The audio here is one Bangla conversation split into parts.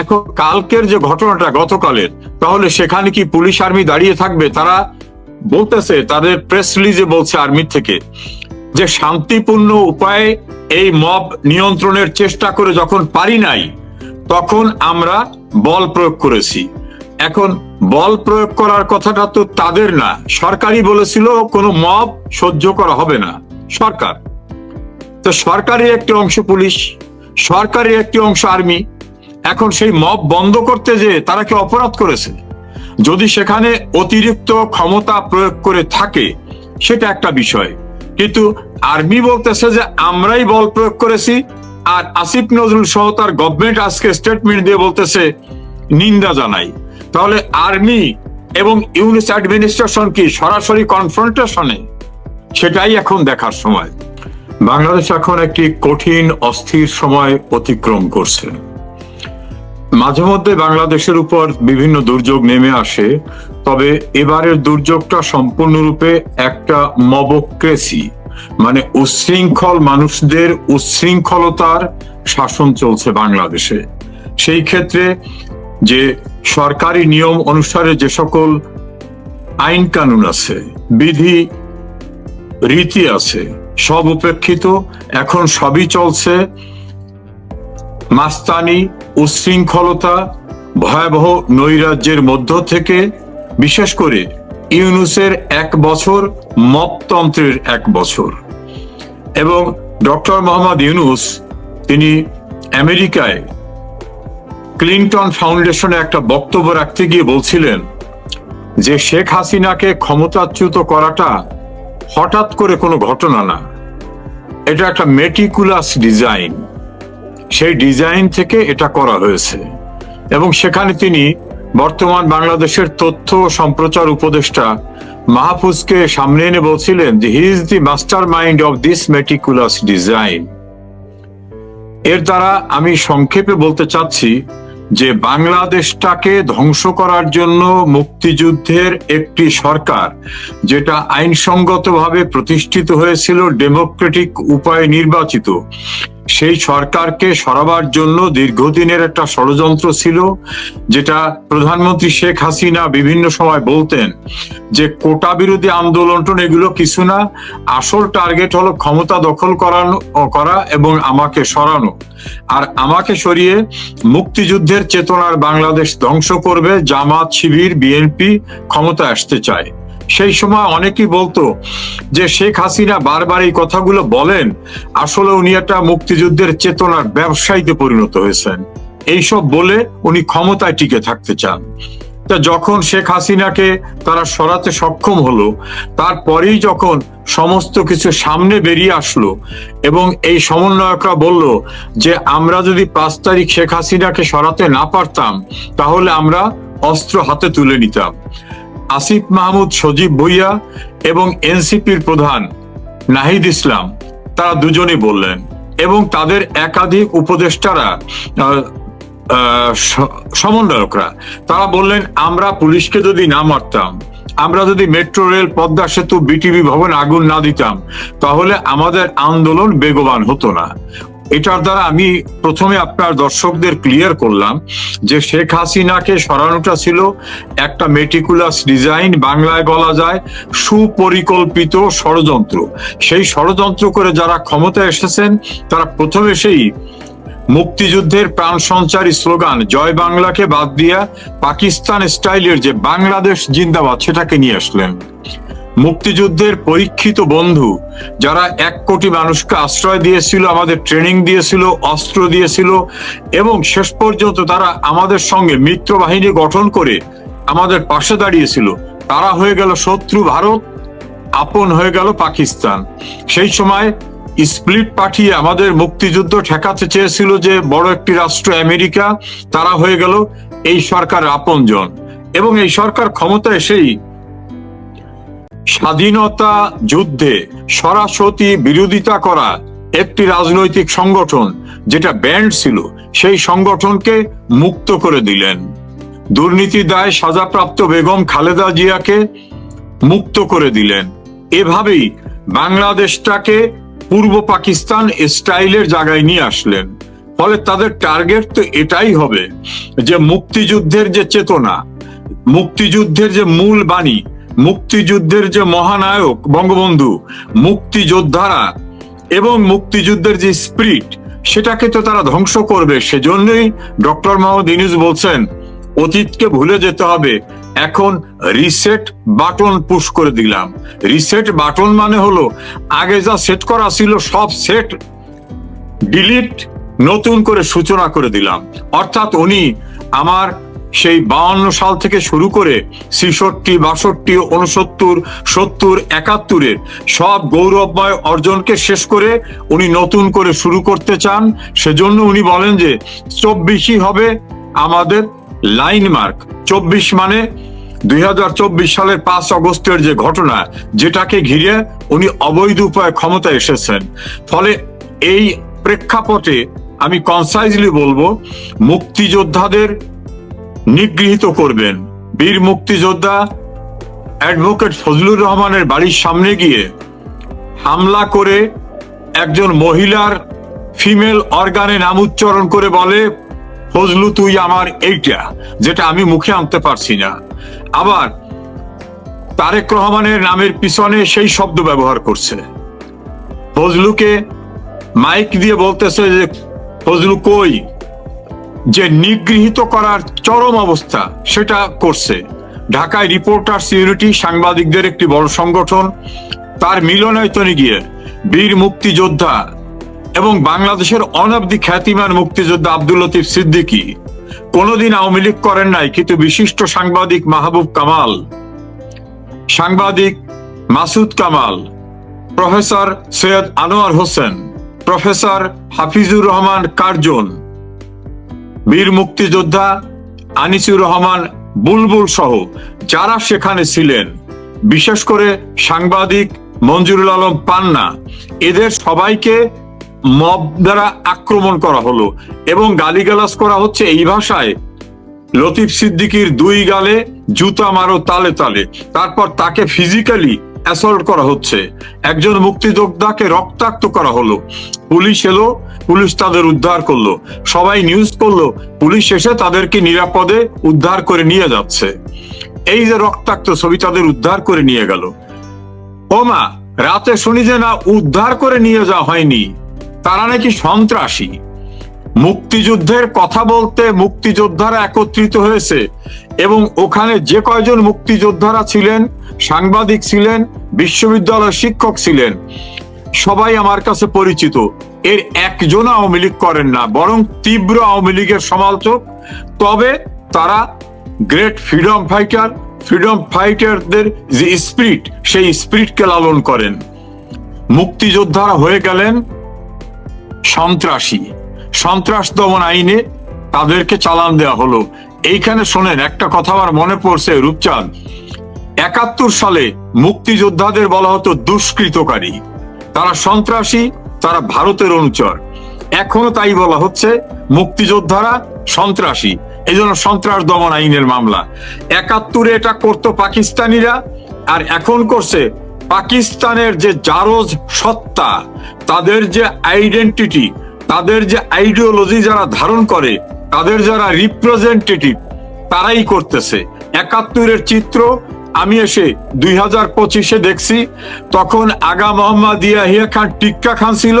এখন কালকের যে ঘটনাটা গতকালের, তাহলে সেখানে কি পুলিশ আর্মি দাঁড়িয়ে থাকবে? তারা বলতেছে, তাদের প্রেস রিলিজে বলছে আর্মির থেকে যে শান্তিপূর্ণ উপায়ে এই মব নিয়ন্ত্রণের চেষ্টা করে যখন পারি নাই, তখন আমরা বল প্রয়োগ করেছি। এখন বল প্রয়োগ করার কথাটা তো তাদের না। সরকারই বলেছিল, কোনো মব সহ্য করা হবে না। সরকার। তো সরকারের একটি অংশ পুলিশ, সরকারের একটি অংশ আর্মি। এখন সেই মব বন্ধ করতে যে তারা কি অপরাধ করেছে? যদি সেখানে অতিরিক্ত ক্ষমতা প্রয়োগ করে থাকে, সেটা একটা বিষয়। কিন্তু আর্মি বলতেছে যে আমরাই বল প্রয়োগ করেছি, আর আসিফ নজরুল সহ তার গভর্নমেন্ট আজকে স্টেটমেন্ট দিয়ে বলতেছে, নিন্দা জানাই। তাহলে আর্মি এবং ইউনিস অ্যাডমিনিস্ট্রেশন কি সরাসরি কনফ্রন্টেশনে সেটাই এখন দেখার সময়। বাংলাদেশ এখন একটি কঠিন, অস্থির সময় অতিক্রম করছে। মাঝে মধ্যে বাংলাদেশের উপর বিভিন্ন দুর্যোগ নেমে আসে, তবে এবারের দুর্যোগটা সম্পূর্ণরূপে একটা মবক্রেসি মানে উচ্ছৃঙ্খল মানুষদের উচ্ছৃঙ্খলতার শাসন চলছে বাংলাদেশে। সেই ক্ষেত্রে যে সরকারি নিয়ম অনুসারে যে সকল আইন কানুন আছে, বিধি, রীতি আছে, সব উপেক্ষিত, এখন সবই চলছে মাস্তানি উচ্ছৃঙ্খলতা ভয়াবহ নৈরাজ্যের মধ্য থেকে, বিশেষ করে ইউনুসের এক বছর মততন্ত্রের এক বছর। এবং ডক্টর মোহাম্মদ ইউনুস, তিনি আমেরিকায় ক্লিন্টন ফাউন্ডেশনে একটা বক্তব্য রাখতে গিয়ে বলছিলেন যে শেখ হাসিনাকে ক্ষমতাচ্যুত করাটা হঠাৎ করে কোনো ঘটনা না। এটা একটা মেটিকুলাস ডিজাইন সেই ডিজাইন থেকে এটা করা হয়েছে। এবং সেখানে তিনি বর্তমান বাংলাদেশের তথ্য সম্প্রচার উপদেষ্টা মাহফুজকে সামনে এনে বলছিলেন যে he is the mastermind of this meticulous design এর দ্বারা আমি সংক্ষেপে বলতে চাচ্ছি যে, বাংলাদেশটাকে ধ্বংস করার জন্য মুক্তিযুদ্ধের একটি সরকার, যেটা আইনসঙ্গতভাবে প্রতিষ্ঠিত হয়েছিল ডেমোক্রেটিক উপায়ে নির্বাচিত সেই সরকারকে সরাবার জন্য দীর্ঘদিনের একটা ষড়যন্ত্র ছিল, যেটা প্রধানমন্ত্রী শেখ হাসিনা বিভিন্ন সময় বলতেন যে কোটা বিরোধী আন্দোলন এগুলো কিছু না, আসল টার্গেট হলো ক্ষমতা দখল করানো, করা এবং আমাকে সরানো। আর আমাকে সরিয়ে মুক্তিযুদ্ধের চেতনার বাংলাদেশ ধ্বংস করবে, জামাত, শিবির, বিএনপি ক্ষমতা আসতে চায়। সেই সময় অনেকেই বলতো যে শেখ হাসিনা বারবার এই কথাগুলো বলেন, আসলে উনি একটা মুক্তিযুদ্ধের চেতনার ব্যবসায়ীতে পরিণত হয়েছেন। এইসব বলে উনি ক্ষমতায় টিকে থাকতে চান। তা যখন শেখ হাসিনাকে তারা সরাতে সক্ষম হলো, তারপরেই যখন সমস্ত কিছু সামনে বেরিয়ে আসলো এবং এই সমন্বয়করা বলল যে, আমরা যদি পাঁচ তারিখ শেখ হাসিনাকে সরাতে না পারতাম, তাহলে আমরা অস্ত্র হাতে তুলে নিতাম। আসিফ মাহমুদ সজীব ভুইয়া এবং এনসিপির প্রধান নাহিদ ইসলাম তারা দুজনেই বললেন এবং তাদের একাধিক উপদেষ্টারা সমন্বয়করা। তারা বললেন, আমরা পুলিশকে যদি না মারতাম, আমরা যদি মেট্রো রেল, পদ্মা সেতু, বিটিভি ভবন আগুন না দিতাম, তাহলে আমাদের আন্দোলন বেগবান হতো না। এটার দ্বারা আমি প্রথমে আপনার দর্শকদের ক্লিয়ার করলাম যে শেখ হাসিনাকে সরানোটা ছিল একটা মেটিকুলাস ডিজাইন বাংলায় বলা যায় সুপরিকল্পিত ষড়যন্ত্র। সেই ষড়যন্ত্র করে যারা ক্ষমতায় এসেছেন, তারা প্রথমে সেই মুক্তিযুদ্ধের প্রাণ সঞ্চারী স্লোগান, জয় বাংলাকে বাদ দিয়া পাকিস্তান স্টাইলের যে বাংলাদেশ জিন্দাবাদ, সেটাকে নিয়ে আসলেন। মুক্তিযুদ্ধের পরীক্ষিত বন্ধু, যারা এক কোটি মানুষকে আশ্রয় দিয়েছিল, আমাদের ট্রেনিং দিয়েছিল, অস্ত্র দিয়েছিল, এবং শেষ পর্যন্ত তারা আমাদের সঙ্গে মিত্র বাহিনী গঠন করে আমাদের পাশে দাঁড়িয়েছিল। তারা হয়ে গেল শত্রু ভারত, আপন হয়ে গেল পাকিস্তান। সেই সময় স্প্লিট পাঠিয়ে আমাদের মুক্তিযুদ্ধ ঠেকাতে চেয়েছিল যে, বড় একটি রাষ্ট্র আমেরিকা, তারা হয়ে গেল এই সরকার আপনজন। এবং এই সরকার ক্ষমতা এসেই স্বাধীনতা যুদ্ধে সরাসরি বিরোধিতা করা একটি রাজনৈতিক সংগঠন যেটা ব্যান্ড ছিল, সেই সংগঠনকে মুক্ত করে দিলেন। দুর্নীতি দায় সাজাপ্রাপ্ত বেগম খালেদা জিয়াকে মুক্ত করে দিলেন। এভাবেই বাংলাদেশটাকে পূর্ব পাকিস্তান স্টাইলের জায়গায় নিয়ে আসলেন। ফলে তাদের টার্গেট তো এটাই হবে যে মুক্তিযুদ্ধের যে চেতনা, মুক্তিযুদ্ধের যে মূল বাণী মুক্তিযুদ্ধের যে মহানায়ক বঙ্গবন্ধু, মুক্তিযোদ্ধারা এবং মুক্তিযুদ্ধের যে স্পিরিট সেটাকে তো তারা ধ্বংস করবে। সেজন্যই ডক্টর মোহাম্মদ ইনুস বলছেন, অতীতকে ভুলে যেতে হবে। এখন রিসেট বাটন পুশ করে দিলাম। রিসেট বাটন মানে হলো, আগে যা সেট করা ছিল সব সেট ডিলিট নতুন করে সূচনা করে দিলাম। অর্থাৎ উনি আমার সেই বাউন্ন সাল থেকে শুরু করে ছেষট্টি, বাষট্টি উনসত্তর সত্তর, একাত্তরের সব গৌরবময় অর্জনকে শেষ করে উনি নতুন করে শুরু করতে চান। সেজন্য উনি বলেন যে, চব্বিশই হবে আমাদের লাইন মার্ক। চব্বিশ মানে দুই হাজার চব্বিশ সালের পাঁচ অগস্টের যে ঘটনা, যেটাকে ঘিরে উনি অবৈধ উপায়ে ক্ষমতা এসেছেন। ফলে এই প্রেক্ষাপটে আমি কনসাইজলি বলব, মুক্তিযোদ্ধাদের নিগৃহীত করবেন। বীর মুক্তিযোদ্ধা অ্যাডভোকেট ফজলুর রহমানের বাড়ির সামনে গিয়ে হামলা করে একজন মহিলার ফিমেল অর্গানে নাম উচ্চারণ করে বলে, ফজলু, তুই আমার এইটা, যেটা আমি মুখে আনতে পারছি না। আবার তারেক রহমানের নামের পিছনে সেই শব্দ ব্যবহার করছে। ফজলুকে মাইক দিয়ে বলতেছে যে, ফজলু কই? যে নিগৃহীত করার চরম অবস্থা, সেটা করছে। ঢাকায় রিপোর্টার্স ইউনিটি, সাংবাদিকদের একটি বড় সংগঠন, তার মিলনায়তনে গিয়ে বীর মুক্তিযোদ্ধা এবং বাংলাদেশের অনবধি খ্যাতিমান মুক্তিযোদ্ধা আব্দুল লতিফ সিদ্দিকী কোনোদিন আওয়ামী লীগ করেন নাই, কিন্তু বিশিষ্ট সাংবাদিক মাহবুব কামাল, সাংবাদিক Masud Kamal, professor Syed Anwar Hossain, professor Hafizur Rahman Curzon বীর মুক্তিযোদ্ধা আনিসুর রহমান বুলবুল সহ যারা সেখানে ছিলেন, বিশেষ করে সাংবাদিক মঞ্জুরুল আলম পান্না, এদের সবাইকে মব দ্বারা আক্রমণ করা হলো এবং গালিগালাজ করা হচ্ছে এই ভাষায়। লতিফ সিদ্দিকির দুই গালে জুতা মারো তালে তালে, তারপর তাকে ফিজিক্যালি অ্যাসল্ট করা হচ্ছে। একজন মুক্তিযোদ্ধাকে রক্তাক্ত করা হলো। পুলিশ এলো, পুলিশ তাদের উদ্ধার করল। সবাই নিউজ করল, পুলিশ এসে তাদেরকে নিরাপদে উদ্ধার করে নিয়ে যাচ্ছে। এই যে রক্তাক্ত ছবি তাদের উদ্ধার করে নিয়ে গেল। ওমা রাতে শুনি যে না উদ্ধার করে নিয়ে যাওয়া হয়নি, তারা নাকি সন্ত্রাসী। মুক্তিযুদ্ধের কথা বলতে মুক্তিযোদ্ধারা একত্রিত হয়েছে এবং ওখানে যে কয়জন মুক্তিযোদ্ধারা ছিলেন, সাংবাদিক ছিলেন, বিশ্ববিদ্যালয়ের শিক্ষক ছিলেন, সবাই আমার কাছে পরিচিত। এর একজন আওয়ামী লীগ করেন না, বরং তীব্র আওয়ামী লীগের সমালোচক। তবে তারা গ্রেট ফ্রিডম ফাইটার, ফ্রিডম ফাইটারদের যে স্পিরিট, সেই স্পিরিটকে লালন করেন। মুক্তিযোদ্ধারা হয়ে গেলেন সন্ত্রাসী। সন্ত্রাস দমন আইনে তাদেরকে চালান দেওয়া হলো। এইখানে শোনেন, একটা কথা আমার মনে পড়ছে, রূপচাঁদ। একাত্তর সালে মুক্তিযোদ্ধাদের বলা হতো দুষ্কৃতকারী। তারা সন্ত্রাসী, তারা ভারতের অনুচর। এখনও তাই বলা হচ্ছে, মুক্তিযোদ্ধারা সন্ত্রাসী। এই জন্য সন্ত্রাস দমন আইনের মামলা। একাত্তরে এটা করতো পাকিস্তানিরা, আর এখন করছে পাকিস্তানের যে জারজ সত্তা, তাদের যে আইডেন্টিটি তাদের যে আইডিওলজি যারা ধারণ করে, তাদের যারা রিপ্রেজেন্টেটিভ তারাই করতেছে। একাত্তরের চিত্র আমি এসে দুই হাজার পঁচিশে দেখছি, তখন আগা মোহাম্মদ ইয়াহিয়া খান টিক্কা খান ছিল,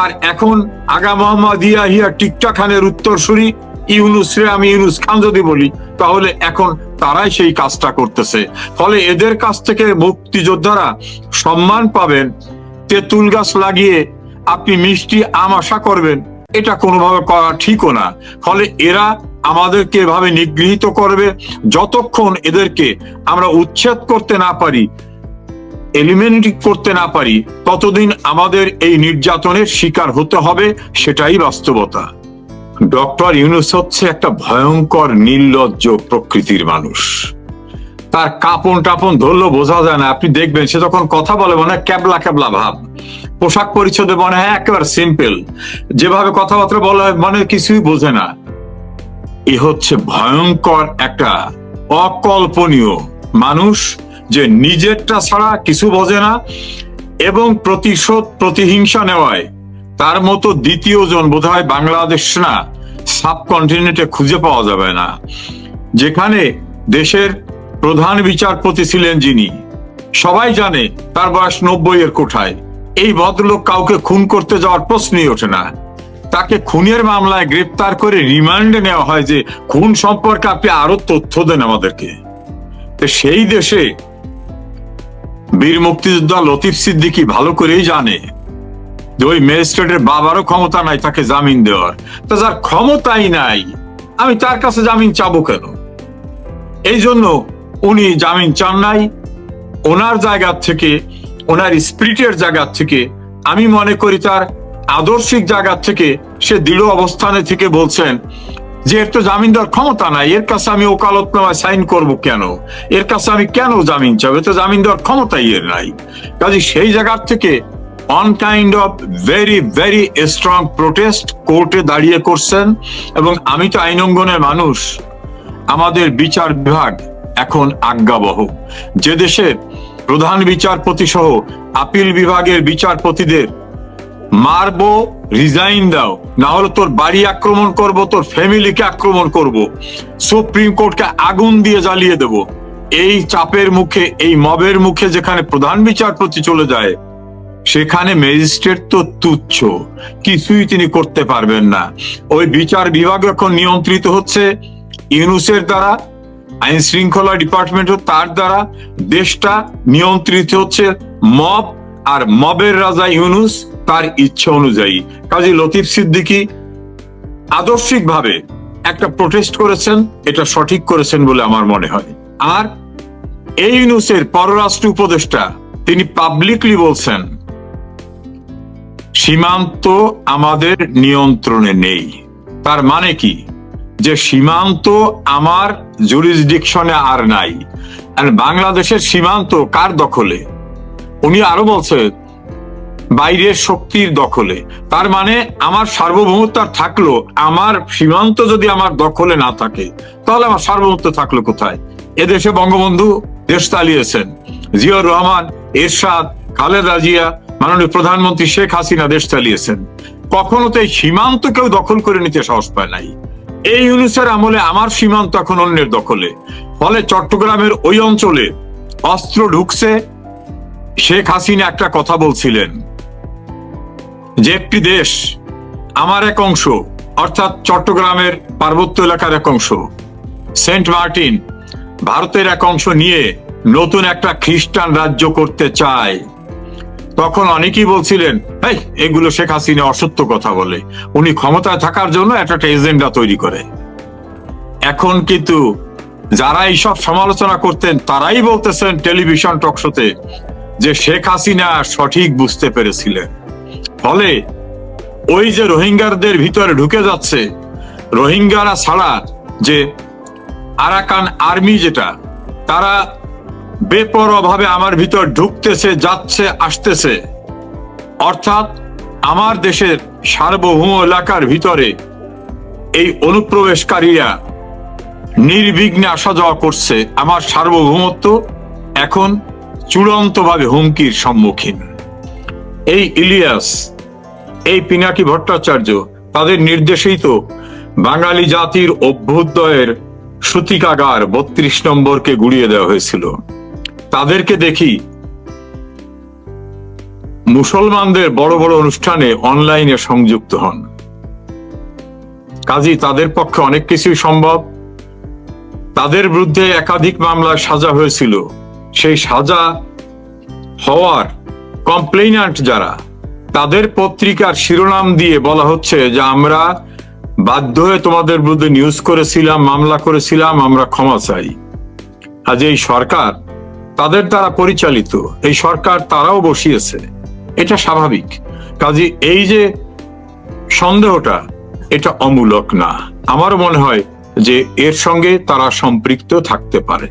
আর এখন আগা মোহাম্মদ ইয়াহিয়া টিক্কা খানের উত্তরসূরি ইউনুসরে আমি ইউনুস খান যদি বলি, তাহলে এখন তারাই সেই কাজটা করতেছে। ফলে এদের কাছ থেকে মুক্তিযোদ্ধারা সম্মান পাবেন, তেঁতুল গাছ লাগিয়ে আপনি মিষ্টি আম আশা করবেন। এটা কোনোভাবে করা ঠিকও না। ফলে এরা আমাদেরকে এভাবে নিগৃহীত করবে, যতক্ষণ এদেরকে আমরা উচ্ছেদ করতে না পারি এলিমিনেট করতে না পারি, ততদিন আমাদের এই নির্যাতনের শিকার হতে হবে, সেটাই বাস্তবতা। ডক্টর ইউনুস হচ্ছে একটা ভয়ঙ্কর, নির্লজ্জ প্রকৃতির মানুষ। তার কাপন টাপন ধরলো বোঝা যায় না। আপনি দেখবেন সে যখন কথা বলে মনে ক্যাবলা ক্যাবলা ভাব। পোশাক পরিচ্ছদে মনে হয় একেবারে সিম্পল যেভাবে কথাবার্তা বলা হয়, মনে কিছুই বোঝে না। এ হচ্ছে ভয়ঙ্কর একটা অকল্পনীয় মানুষ যে নিজেরটা ছাড়া কিছু বোঝে না এবং প্রতিশোধ, প্রতিহিংসা নেওয়ায় তার মতো দ্বিতীয় জন বোধহয় বাংলাদেশ না, সাবকন্টিনেন্টে খুঁজে পাওয়া যাবে না। যেখানে দেশের প্রধান বিচারপতি ছিলেন যিনি, সবাই জানে তার বয়স নব্বই এর কোঠায়। এই ভদ্রলোক কাউকে খুন করতে যাওয়ার প্রশ্নই ওঠে না। তাকে খুনের মামলায় গ্রেপ্তার করে রিমান্ডে নেওয়া হয় যে খুন সম্পর্কে আপনি আরও তথ্য দেন আমাদেরকে। সেই দেশে বীর মুক্তিযোদ্ধা লতিফ সিদ্দিকী ভালো করেই জানে যে ওই ম্যাজিস্ট্রেটের বাবারও ক্ষমতা নাই তাকে জামিন দেওয়ার। তা যার ক্ষমতাই নাই, আমি তার কাছে জামিন চাবো কেন? এই জন্য উনি জামিন চান নাই। ওনার জায়গা থেকে ওনার স্পিরিটের জায়গা থেকে, আমি মনে করি তার আদর্শিক জায়গা থেকে সে দৃঢ় অবস্থানে থেকে বলছেন, যে এর তো জামিন দেওয়ার ক্ষমতা নাই, এর কাছে আমি ওকালতনামায় সাইন করব কেন? এর কাছে আমি কেন জামিন চাবো? তো জামিন দেওয়ার ক্ষমতাই এর নাই। কাজে সেই জায়গার থেকে on kind of very very strong protest কোর্টে দাঁড়িয়ে করছেন এবং আমি তো আইনঙ্গনের মানুষ। আমাদের বিচার বিভাগ এখন আজ্ঞাবহ। যে দেশে প্রধান বিচারপতি সহ আপিল বিভাগের বিচারপতিদের, মারবো রিজাইন দাও। না হলে তোর বাড়ি আক্রমণ করব, তোর ফ্যামিলিকে আক্রমণ করব। সুপ্রিম কোর্টকে আগুন দিয়ে জ্বালিয়ে দেব। এই চাপের মুখে, এই মবের মুখে যেখানে প্রধান বিচারপতি চলে যায়, সেখানে ম্যাজিস্ট্রেট তো তুচ্ছ। কিছুই তিনি করতে পারবেন না। ওই বিচার বিভাগ এখন নিয়ন্ত্রিত হচ্ছে ইউনুসের দ্বারা। আইন শৃঙ্খলা ডিপার্টমেন্টও তার দ্বারা দেশটা নিয়ন্ত্রিত হচ্ছে মব আর মবের রাজা ইউনুস তার ইচ্ছা অনুযায়ী। কাজী লতিফ সিদ্দিকী আদর্শিকভাবে একটা প্রোটেস্ট করেছেন, এটা সঠিক করেছেন বলে আমার মনে হয়। আর এই ইউনুসের পররাষ্ট্র উপদেষ্টা, তিনি পাবলিকলি বলছেন, সীমান্ত আমাদের নিয়ন্ত্রণে নেই। তার মানে কি? যে সীমান্ত আমার জুরিসডিকশনে আর নাই। বাংলাদেশের সীমান্ত কার দখলে? উনি আরও বলছে, বাইরের শক্তির দখলে। তার মানে আমার সার্বভৌমত্ব থাকল, আমার সীমান্ত যদি আমার দখলে না থাকে, তাহলে আমার সার্বভৌমত্ব থাকল কোথায়? এদেশে বঙ্গবন্ধু দেশ চালিয়েছেন। জিয়াউর রহমান, এরশাদ, খালেদা জিয়া, মাননীয় প্রধানমন্ত্রী শেখ হাসিনা দেশ চালিয়েছেন। কখনো তো এই সীমান্ত কেউ দখল করে নিতে সাহস পায় নাই। এই ইউনুসের আমলে আমার সীমান্ত এখন অন্যের দখলে। ফলে চট্টগ্রামের ওই অঞ্চলে অস্ত্র ঢুকছে। শেখ হাসিনা একটা কথা বলছিলেন, যে একটি দেশ আমার এক অংশ, অর্থাৎ চট্টগ্রামের পার্বত্য এলাকার এক অংশ, সেন্ট মার্টিন, ভারতের এক অংশ নিয়ে নতুন একটা খ্রিস্টান রাজ্য করতে চায়। তখন অনেকেই বলছিলেন, এই, এগুলো শেখ হাসিনা অসত্য কথা বলে। উনি ক্ষমতায় থাকার জন্য একটা এজেন্ডা তৈরি করে। এখন কিন্তু যারা এইসব সমালোচনা করতেন, তারাই বলতেছেন টেলিভিশন টকশোতে যে শেখ হাসিনা সঠিক বুঝতে পেরেছিলেন। ফলে ওই যে রোহিঙ্গারদের ভিতরে ঢুকে যাচ্ছে, রোহিঙ্গারা ছাড়া যে আরাকান আর্মি যেটা, তারা বেপরোয়াভাবে আমার ভিতর ঢুকতেছে, যাচ্ছে, আসতেছে। অর্থাৎ আমার দেশের সার্বভৌম এলাকার ভিতরে এই অনুপ্রবেশকারীরা নির্বিঘ্নে আসা যাওয়া করছে আমার সার্বভৌমত্ব এখন চূড়ান্তভাবে হুমকির সম্মুখীন। এই ইলিয়াস, এই পিনাকি ভট্টাচার্য, তাদের নির্দেশেই তো বাঙালি জাতির অভ্যুদয়ের সূতিকাগার বত্রিশ নম্বরকে গুড়িয়ে দেওয়া হয়েছিল। তাদেরকে দেখি। মুসলমানদের বড় বড় অনুষ্ঠানে অনলাইনে সংযুক্ত হন। কাজী, তাদের পক্ষে অনেক কিছুই সম্ভব। তাদের বিরুদ্ধে একাধিক মামলায় সাজা হয়েছিল। সেই সাজা হওয়ার কমপ্লেইনান্ট যারা, তাদের পত্রিকার শিরোনাম দিয়ে বলা হচ্ছে যে, আমরা বাধ্য হয়ে তোমাদের বিরুদ্ধে নিউজ করেছিলাম, মামলা করেছিলাম, আমরা ক্ষমা চাই। আজ এই সরকার তাদের দ্বারা পরিচালিত, এই সরকার তারাও বসিয়েছে। এটা স্বাভাবিক। কাজে এই যে সন্দেহটা, এটা অমূলক না। আমার মনে হয় যে এর সঙ্গে তারা সম্পৃক্ত থাকতে পারে।